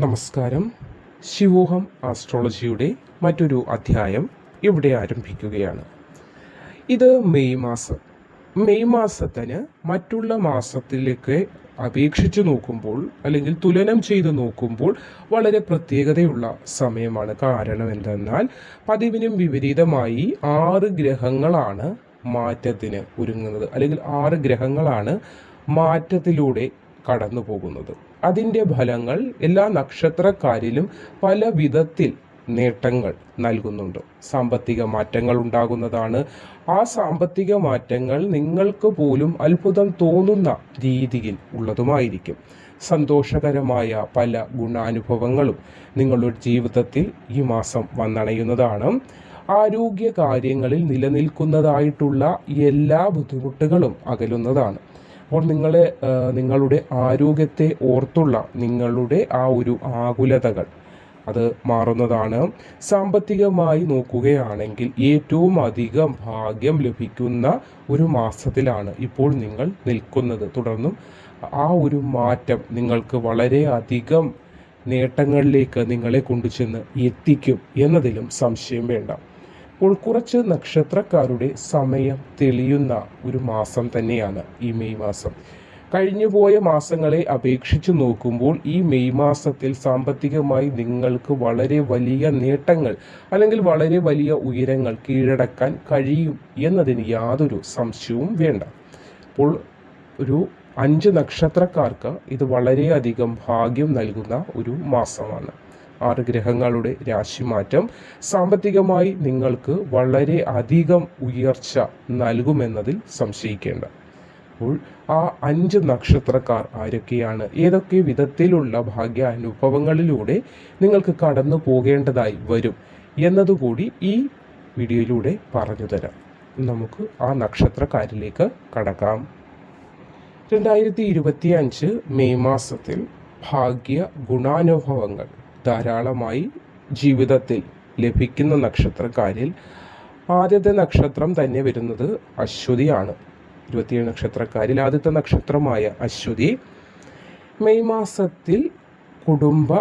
നമസ്കാരം. ശിവോഹം ആസ്ട്രോളജിയുടെ മറ്റൊരു അധ്യായം ഇവിടെ ആരംഭിക്കുകയാണ്. ഇത് മെയ് മാസം. മെയ് മാസത്തിന് മറ്റുള്ള മാസത്തിലേക്ക് അപേക്ഷിച്ച് നോക്കുമ്പോൾ അല്ലെങ്കിൽ തുലനം ചെയ്ത് നോക്കുമ്പോൾ വളരെ പ്രത്യേകതയുള്ള സമയമാണ്. കാരണം എന്തെന്നാൽ പതിവിനും വിപരീതമായി ആറ് ഗ്രഹങ്ങളാണ് മാറ്റത്തിന് ഒരുങ്ങുന്നത്. അല്ലെങ്കിൽ ആറ് ഗ്രഹങ്ങളാണ് മാറ്റത്തിലൂടെ കടന്നു പോകുന്നത് അതിന്റെ ഫലങ്ങൾ എല്ലാ നക്ഷത്രക്കാരിലും പല വിധത്തിൽ നേട്ടങ്ങൾ നൽകുന്നുണ്ട്. സാമ്പത്തിക മാറ്റങ്ങൾ ഉണ്ടാകുന്നതാണ്. ആ സാമ്പത്തിക മാറ്റങ്ങൾ നിങ്ങൾക്ക് പോലും അത്ഭുതം തോന്നുന്ന രീതിയിൽ ഉള്ളതുമായിരിക്കും. സന്തോഷകരമായ പല ഗുണാനുഭവങ്ങളും നിങ്ങളുടെ ജീവിതത്തിൽ ഈ മാസം വന്നണയുന്നതാണ്. ആരോഗ്യ കാര്യങ്ങളിൽ നിലനിൽക്കുന്നതായിട്ടുള്ള എല്ലാ ബുദ്ധിമുട്ടുകളും അകലുന്നതാണ്. അപ്പോൾ നിങ്ങൾ നിങ്ങളുടെ ആരോഗ്യത്തെ ഓർത്തുള്ള നിങ്ങളുടെ ആ ഒരു ആകുലതകൾ അത് മാറുന്നതാണ്. സാമ്പത്തികമായി നോക്കുകയാണെങ്കിൽ ഏറ്റവും അധികം ഭാഗ്യം ലഭിക്കുന്ന ഒരു മാസത്തിലാണ് ഇപ്പോൾ നിങ്ങൾ നിൽക്കുന്നത്. തുടർന്നും ആ ഒരു മാറ്റം നിങ്ങൾക്ക് വളരെ അധികം നേട്ടങ്ങളിലേക്ക് നിങ്ങളെ കൊണ്ടുചെന്ന് എത്തിക്കും എന്നതിലും സംശയം വേണ്ട. കുറച്ച് നക്ഷത്രക്കാരുടെ സമയം തെളിയുന്ന ഒരു മാസം തന്നെയാണ് ഈ മെയ് മാസം. കഴിഞ്ഞുപോയ മാസങ്ങളെ അപേക്ഷിച്ച് നോക്കുമ്പോൾ ഈ മെയ് മാസത്തിൽ സാമ്പത്തികമായി നിങ്ങൾക്ക് വളരെ വലിയ നേട്ടങ്ങൾ അല്ലെങ്കിൽ വളരെ വലിയ ഉയരങ്ങൾ കീഴടക്കാൻ കഴിയും എന്നതിന് യാതൊരു സംശയവും വേണ്ട. അപ്പോൾ ഒരു അഞ്ച് നക്ഷത്രക്കാർക്ക് ഇത് വളരെയധികം ഭാഗ്യം നൽകുന്ന ഒരു മാസമാണ്. ആറ് ഗ്രഹങ്ങളുടെ രാശിമാറ്റം സാമ്പത്തികമായി നിങ്ങൾക്ക് വളരെ അധികം ഉയർച്ച നൽകുമെന്നതിൽ സംശയിക്കേണ്ട. അപ്പോൾ ആ അഞ്ച് നക്ഷത്രക്കാർ ആരൊക്കെയാണ്? ഏതൊക്കെ വിധത്തിലുള്ള ഭാഗ്യ അനുഭവങ്ങളിലൂടെ നിങ്ങൾക്ക് കടന്നു പോകേണ്ടതായി വരും എന്നതുകൂടി ഈ വീഡിയോയിലൂടെ പറഞ്ഞു തരാം. നമുക്ക് ആ നക്ഷത്രക്കാരിലേക്ക് കടക്കാം. രണ്ടായിരത്തി ഇരുപത്തി അഞ്ച് മെയ് മാസത്തിൽ ഭാഗ്യ ഗുണാനുഭവങ്ങൾ. ധാരാളമായി ജീവിതത്തിൽ ലഭിക്കുന്ന നക്ഷത്രക്കാരിൽ ആദ്യത്തെ നക്ഷത്രം തന്നെ വരുന്നത് അശ്വതിയാണ്. ഇരുപത്തിയേഴ് നക്ഷത്രക്കാരിൽ ആദ്യത്തെ നക്ഷത്രമായ അശ്വതി മെയ് മാസത്തിൽ കുടുംബ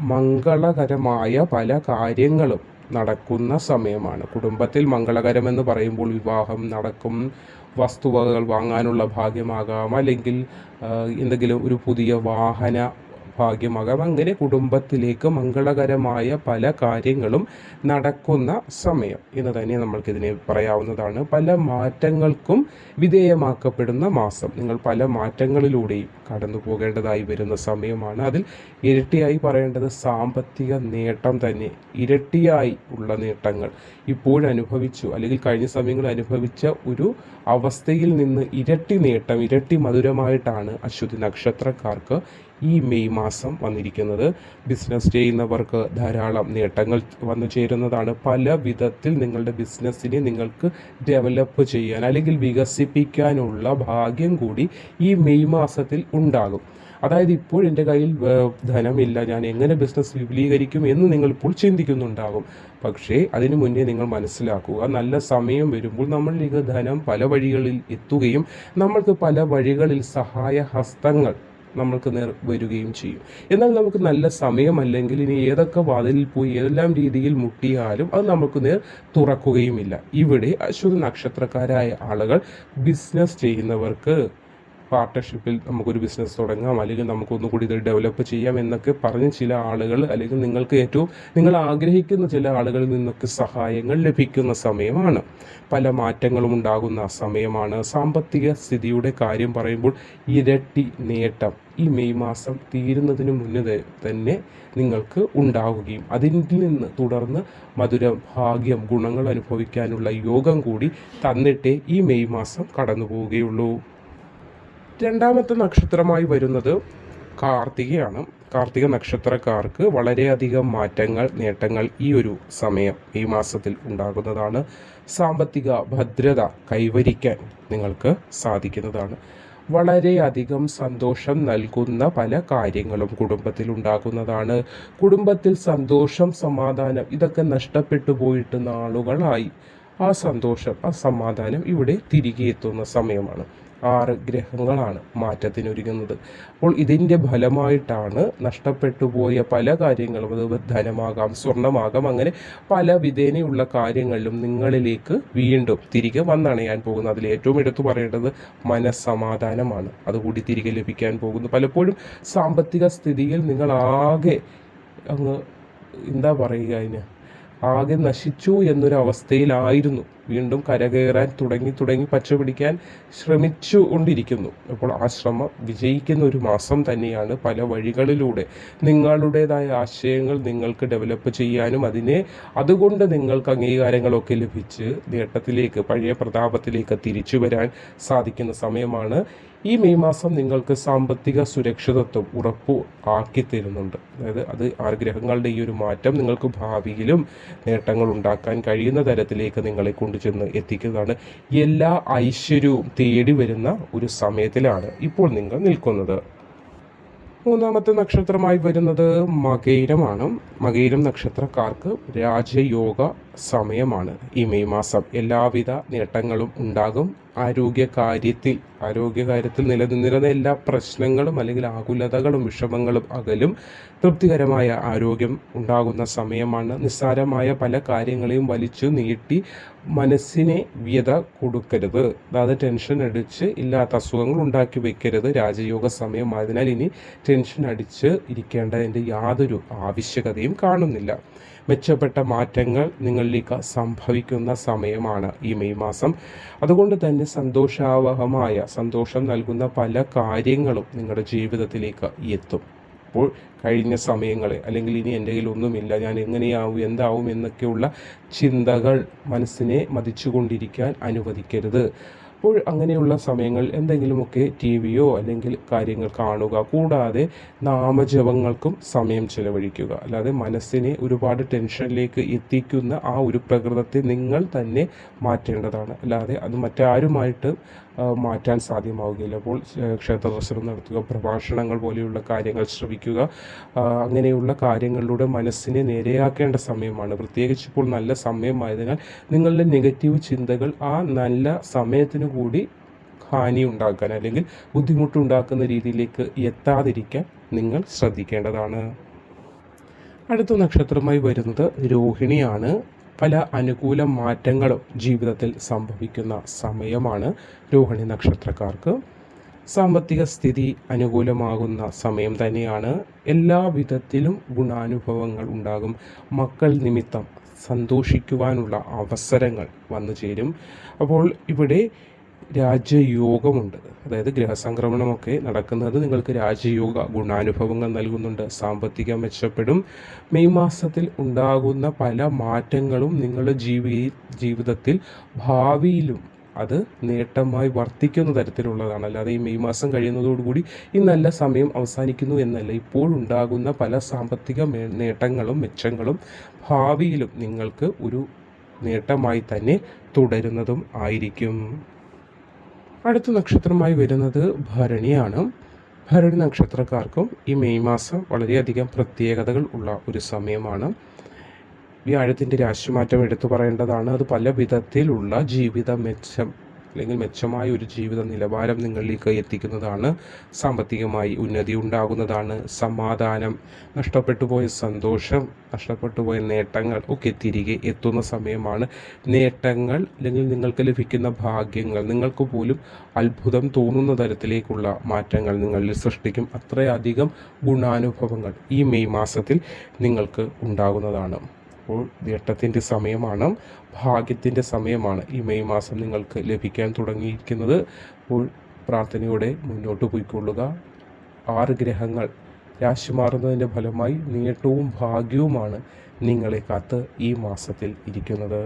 മംഗളകരമായ പല കാര്യങ്ങളും നടക്കുന്ന സമയമാണ്. കുടുംബത്തിൽ മംഗളകരമെന്ന് പറയുമ്പോൾ വിവാഹം നടക്കും വസ്തുവകകൾ വാങ്ങാനുള്ള ഭാഗ്യമാകാം അല്ലെങ്കിൽ എന്തെങ്കിലും ഒരു പുതിയ വാഹന ഭാഗ്യമാകാം അങ്ങനെ കുടുംബത്തിലേക്ക് മംഗളകരമായ പല കാര്യങ്ങളും നടക്കുന്ന സമയം. എന്ന് തന്നെ നമ്മൾക്കിതിനെ പറയാവുന്നതാണ്. പല മാറ്റങ്ങൾക്കും വിധേയമാക്കപ്പെടുന്ന മാസം. നിങ്ങൾ പല മാറ്റങ്ങളിലൂടെയും കടന്നു പോകേണ്ടതായി വരുന്ന സമയമാണ്. അതിൽ ഇരട്ടിയായി പറയേണ്ടത് സാമ്പത്തിക നേട്ടം തന്നെ. ഇരട്ടിയായി ഉള്ള നേട്ടങ്ങൾ ഇപ്പോഴനുഭവിച്ചു അല്ലെങ്കിൽ കഴിഞ്ഞ സമയങ്ങളിൽ അനുഭവിച്ച ഒരു അവസ്ഥയിൽ നിന്ന് ഇരട്ടി നേട്ടം ഇരട്ടി മധുരമായിട്ടാണ് അശ്വതി നക്ഷത്രക്കാർക്ക് ഈ മെയ് മാസം വന്നിരിക്കുന്നത്. ബിസിനസ് ചെയ്യുന്നവർക്ക് ധാരാളം നേട്ടങ്ങൾ വന്നു ചേരുന്നതാണ്. പല വിധത്തിൽ നിങ്ങളുടെ ബിസിനസ്സിനെ നിങ്ങൾക്ക് ഡെവലപ്പ് ചെയ്യാൻ അല്ലെങ്കിൽ വികസിപ്പിക്കാനുള്ള ഭാഗ്യം കൂടി ഈ മെയ് മാസത്തിൽ ഉണ്ടാകും. അതായത് ഇപ്പോൾ എന്റെ കയ്യിൽ ധനമില്ല. ഞാൻ എങ്ങനെ ബിസിനസ് വിപുലീകരിക്കും എന്ന് നിങ്ങൾ ഇപ്പോൾ ചിന്തിക്കുന്നുണ്ടാകും. പക്ഷേ അതിനു മുന്നേ നിങ്ങൾ മനസ്സിലാക്കുക നല്ല സമയം വരുമ്പോൾ നമ്മളിലേക്ക് ധനം പല വഴികളിൽ എത്തുകയും നമ്മൾക്ക് പല വഴികളിൽ സഹായ ഹസ്തങ്ങൾ നമ്മൾക്ക് നേർ വരികയും ചെയ്യും. എന്നാൽ നമുക്ക് നല്ല സമയമല്ലെങ്കിൽ ഇനി ഏതൊക്കെ വാതിലിൽ പോയി ഏതെല്ലാം രീതിയിൽ മുട്ടിയാലും അത് നമുക്ക് നേർ തുറക്കുകയുമില്ല. ഇവിടെ അശ്വതി നക്ഷത്രക്കാരായ ആളുകൾ ബിസിനസ് ചെയ്യുന്നവർക്ക് പാർട്ട്ണർഷിപ്പിൽ നമുക്കൊരു ബിസിനസ് തുടങ്ങാം അല്ലെങ്കിൽ നമുക്കൊന്നും കൂടി ഇത് ഡെവലപ്പ് ചെയ്യാം എന്നൊക്കെ പറഞ്ഞ് ചില ആളുകൾ അല്ലെങ്കിൽ നിങ്ങൾക്ക് ഏറ്റവും നിങ്ങൾ ആഗ്രഹിക്കുന്ന ചില ആളുകളിൽ നിന്നൊക്കെ സഹായങ്ങൾ ലഭിക്കുന്ന സമയമാണ്. പല മാറ്റങ്ങളും ഉണ്ടാകുന്ന സമയമാണ്. സാമ്പത്തിക സ്ഥിതിയുടെ കാര്യം പറയുമ്പോൾ ഇരട്ടി നേട്ടം ഈ മെയ് മാസം തീരുന്നതിന് മുന്നേ തന്നെ നിങ്ങൾക്ക് ഉണ്ടാവുകയും അതിൽ നിന്ന് തുടർന്ന് മധുര ഭാഗ്യം ഗുണങ്ങൾ അനുഭവിക്കാനുള്ള യോഗം കൂടി തന്നിട്ടേ ഈ മെയ് മാസം കടന്നു പോവുകയുള്ളൂ രണ്ടാമത്തെ നക്ഷത്രമായി വരുന്നത് കാർത്തികയാണ്. കാർത്തിക നക്ഷത്രക്കാർക്ക് വളരെയധികം മാറ്റങ്ങൾ നേട്ടങ്ങൾ ഈ ഒരു സമയം ഈ മാസത്തിൽ ഉണ്ടാകുന്നതാണ്. സാമ്പത്തിക ഭദ്രത കൈവരിക്കാൻ നിങ്ങൾക്ക് സാധിക്കുന്നതാണ്. വളരെയധികം സന്തോഷം നൽകുന്ന പല കാര്യങ്ങളും കുടുംബത്തിൽ ഉണ്ടാകുന്നതാണ്. കുടുംബത്തിൽ സന്തോഷം സമാധാനം ഇതൊക്കെ നഷ്ടപ്പെട്ടു പോയിട്ട് നാളുകളായി ആ സന്തോഷം ആ സമാധാനം ഇവിടെ തിരികെ എത്തുന്ന സമയമാണ്. ആറ് ഗ്രഹങ്ങളാണ് മാറ്റത്തിനൊരുങ്ങുന്നത്. അപ്പോൾ ഇതിന്റെ ഫലമായിട്ടാണ് നഷ്ടപ്പെട്ടു പോയ പല കാര്യങ്ങളും. അത് ധനമാകാം സ്വർണമാകാം അങ്ങനെ പല വിധേനയുള്ള കാര്യങ്ങളിലും നിങ്ങളിലേക്ക് വീണ്ടും തിരികെ വന്നണയാൻ പോകുന്നത് അതിൽ ഏറ്റവും എടുത്തു പറയേണ്ടത് മനസ്സമാധാനമാണ്. അതുകൂടി തിരികെ ലഭിക്കാൻ പോകുന്നു. പലപ്പോഴും സാമ്പത്തിക സ്ഥിതിയിൽ നിങ്ങൾ ആകെ അങ്ങ് എന്താ പറയുക അതിന്? ആകെ നശിച്ചു എന്നൊരു അവസ്ഥയിലായിരുന്നു വീണ്ടും കരകയറാൻ തുടങ്ങി തുടങ്ങി പച്ച പിടിക്കാൻ ശ്രമിച്ചു കൊണ്ടിരിക്കുന്നു. അപ്പോൾ ആ ശ്രമം വിജയിക്കുന്ന ഒരു മാസം തന്നെയാണ് പല വഴികളിലൂടെ നിങ്ങളുടേതായ ആശയങ്ങൾ നിങ്ങൾക്ക് ഡെവലപ്പ് ചെയ്യാനും അതിനെ അതുകൊണ്ട് നിങ്ങൾക്ക് അംഗീകാരങ്ങളൊക്കെ ലഭിച്ച് നേട്ടത്തിലേക്ക് പഴയ പ്രതാപത്തിലേക്ക് തിരിച്ചു വരാൻ സാധിക്കുന്ന സമയമാണ്. ഈ മെയ് മാസം നിങ്ങൾക്ക് സാമ്പത്തിക സുരക്ഷിതത്വം ഉറപ്പു ആക്കി തരുന്നുണ്ട്. അതായത് അത് ആഗ്രഹങ്ങളുടെ ഈ ഒരു മാറ്റം നിങ്ങൾക്ക് ഭാവിയിലും നേട്ടങ്ങൾ ഉണ്ടാക്കാൻ കഴിയുന്ന തരത്തിലേക്ക് നിങ്ങളെ കൊണ്ടുചെന്ന് എത്തിക്കുന്നതാണ് എല്ലാ ഐശ്വര്യവും തേടി വരുന്ന ഒരു സമയത്തിലാണ് ഇപ്പോൾ നിങ്ങൾ നിൽക്കുന്നത്. മൂന്നാമത്തെ നക്ഷത്രമായി വരുന്നത് മകയിരമാണ്. മകയിരം നക്ഷത്രക്കാർക്ക് രാജയോഗ സമയമാണ്. ഈ മെയ് മാസം എല്ലാവിധ നേട്ടങ്ങളും ഉണ്ടാകും. ആരോഗ്യകാര്യത്തിൽ ആരോഗ്യകാര്യത്തിൽ നിലനിന്നിരുന്ന എല്ലാ പ്രശ്നങ്ങളും അല്ലെങ്കിൽ ആകുലതകളും വിഷമങ്ങളും അകലും തൃപ്തികരമായ ആരോഗ്യം ഉണ്ടാകുന്ന സമയമാണ്. നിസ്സാരമായ പല കാര്യങ്ങളെയും വലിച്ചു നീട്ടി മനസ്സിനെ വ്യത കൊടുക്കരുത്. അതായത് ടെൻഷൻ അടിച്ച് ഇല്ലാത്ത അസുഖങ്ങൾ ഉണ്ടാക്കി വെക്കരുത്. രാജയോഗ സമയമായതിനാൽ ഇനി ടെൻഷൻ അടിച്ച് ഇരിക്കേണ്ടതിന്റെ യാതൊരു ആവശ്യകതയും കാണുന്നില്ല. മെച്ചപ്പെട്ട മാറ്റങ്ങൾ നിങ്ങളിലേക്ക് സംഭവിക്കുന്ന സമയമാണ് ഈ മെയ് മാസം. അതുകൊണ്ട് തന്നെ സന്തോഷാവഹമായ സന്തോഷം നൽകുന്ന പല കാര്യങ്ങളും നിങ്ങളുടെ ജീവിതത്തിലേക്ക് എത്തും. അപ്പോൾ കഴിഞ്ഞ സമയങ്ങളെ അല്ലെങ്കിൽ ഇനി എന്റെ കയ്യിൽ ഒന്നുമില്ല ഞാൻ എങ്ങനെയാവും എന്താവും എന്നൊക്കെയുള്ള ചിന്തകൾ മനസ്സിനെ മതിച്ചുകൊണ്ടിരിക്കാൻ അനുവദിക്കരുത്. അപ്പോൾ അങ്ങനെയുള്ള സമയങ്ങൾ എന്തെങ്കിലുമൊക്കെ ടി വിയോ അല്ലെങ്കിൽ കാര്യങ്ങൾ കാണുക കൂടാതെ നാമജപങ്ങൾക്കും സമയം ചെലവഴിക്കുക. അല്ലാതെ മനസ്സിനെ ഒരുപാട് ടെൻഷനിലേക്ക് എത്തിക്കുന്ന ആ ഒരു പ്രകൃതത്തെ നിങ്ങൾ തന്നെ മാറ്റേണ്ടതാണ്. അല്ലാതെ അത് മറ്റാരുമായിട്ട് മാറ്റാൻ സാധ്യമാവുകയില്ല. അപ്പോൾ ക്ഷേത്ര ദർശനം നടത്തുക പ്രഭാഷണങ്ങൾ പോലെയുള്ള കാര്യങ്ങൾ ശ്രവിക്കുക. അങ്ങനെയുള്ള കാര്യങ്ങളിലൂടെ മനസ്സിനെ നേരെയാക്കേണ്ട സമയമാണ്. പ്രത്യേകിച്ച് ഇപ്പോൾ നല്ല സമയമായതിനാൽ നിങ്ങളുടെ നെഗറ്റീവ് ചിന്തകൾ ആ നല്ല സമയത്തിന് കൂടി ഹാനി ഉണ്ടാക്കാൻ അല്ലെങ്കിൽ ബുദ്ധിമുട്ടുണ്ടാക്കുന്ന രീതിയിലേക്ക് എത്താതിരിക്കാൻ നിങ്ങൾ ശ്രദ്ധിക്കേണ്ടതാണ്. അടുത്ത നക്ഷത്രമായി വരുന്നത് രോഹിണിയാണ്. പല അനുകൂല മാറ്റങ്ങളും ജീവിതത്തിൽ സംഭവിക്കുന്ന സമയമാണ് രോഹിണി നക്ഷത്രക്കാർക്ക്. സാമ്പത്തിക സ്ഥിതി അനുകൂലമാകുന്ന സമയം തന്നെയാണ് എല്ലാ വിധത്തിലും ഗുണാനുഭവങ്ങൾ ഉണ്ടാകും. മക്കൾ നിമിത്തം സന്തോഷിക്കുവാനുള്ള അവസരങ്ങൾ വന്നു ചേരും. അപ്പോൾ ഇവിടെ രാജയോഗമുണ്ട് അതായത് ഗ്രഹസംക്രമണമൊക്കെ നടക്കുന്നത് നിങ്ങൾക്ക് രാജയോഗ ഗുണാനുഭവങ്ങൾ നൽകുന്നുണ്ട്. സാമ്പത്തികം മെച്ചപ്പെടും. മെയ് മാസത്തിൽ ഉണ്ടാകുന്ന പല മാറ്റങ്ങളും നിങ്ങളുടെ ജീവി ജീവിതത്തിൽ ഭാവിയിലും അത് നേട്ടമായി വർദ്ധിക്കുന്ന തരത്തിലുള്ളതാണ്. അല്ലാതെ ഈ മെയ് മാസം കഴിയുന്നതോടുകൂടി ഈ നല്ല സമയം അവസാനിക്കുന്നു എന്നല്ല. ഇപ്പോഴുണ്ടാകുന്ന പല സാമ്പത്തിക നേട്ടങ്ങളും മെച്ചങ്ങളും ഭാവിയിലും നിങ്ങൾക്ക് ഒരു നേട്ടമായി തന്നെ തുടരുന്നതും ആയിരിക്കും. അടുത്ത നക്ഷത്രമായി വരുന്നത് ഭരണിയാണ്. ഭരണി നക്ഷത്രക്കാർക്കും ഈ മെയ് മാസം വളരെയധികം പ്രത്യേകതകൾ ഉള്ള ഒരു സമയമാണ്. വ്യാഴത്തിന്റെ രാശിമാറ്റം എടുത്തു പറയേണ്ടതാണ്. അത് പല വിധത്തിലുള്ള ജീവിത മെച്ചം അല്ലെങ്കിൽ മെച്ചമായ ഒരു ജീവിത നിലവാരം നിങ്ങളിലേക്ക് എത്തിക്കുന്നതാണ് സാമ്പത്തികമായി ഉന്നതി ഉണ്ടാകുന്നതാണ്. സമാധാനം നഷ്ടപ്പെട്ടു പോയ സന്തോഷം നഷ്ടപ്പെട്ടു പോയ നേട്ടങ്ങൾ ഒക്കെ തിരികെ എത്തുന്ന സമയമാണ്. നേട്ടങ്ങൾ അല്ലെങ്കിൽ നിങ്ങൾക്ക് ലഭിക്കുന്ന ഭാഗ്യങ്ങൾ നിങ്ങൾക്ക് പോലും അത്ഭുതം തോന്നുന്ന തരത്തിലേക്കുള്ള മാറ്റങ്ങൾ നിങ്ങളിൽ സൃഷ്ടിക്കും. അത്രയധികം ഗുണാനുഭവങ്ങൾ ഈ മെയ് മാസത്തിൽ നിങ്ങൾക്ക് ഉണ്ടാകുന്നതാണ്. അപ്പോൾ നേട്ടത്തിന്റെ സമയമാണ് ഭാഗ്യത്തിന്റെ സമയമാണ് ഈ മെയ് മാസം നിങ്ങൾക്ക് ലഭിക്കാൻ തുടങ്ങിയിരിക്കുന്നത്. അപ്പോൾ പ്രാർത്ഥനയോടെ മുന്നോട്ട് പോയിക്കൊള്ളുക. ആറ് ഗ്രഹങ്ങൾ രാശി മാറുന്നതിന്റെ ഫലമായി നേട്ടവും ഭാഗ്യവുമാണ് നിങ്ങളെ കാത്ത് ഈ മാസത്തിൽ ഇരിക്കുന്നത്.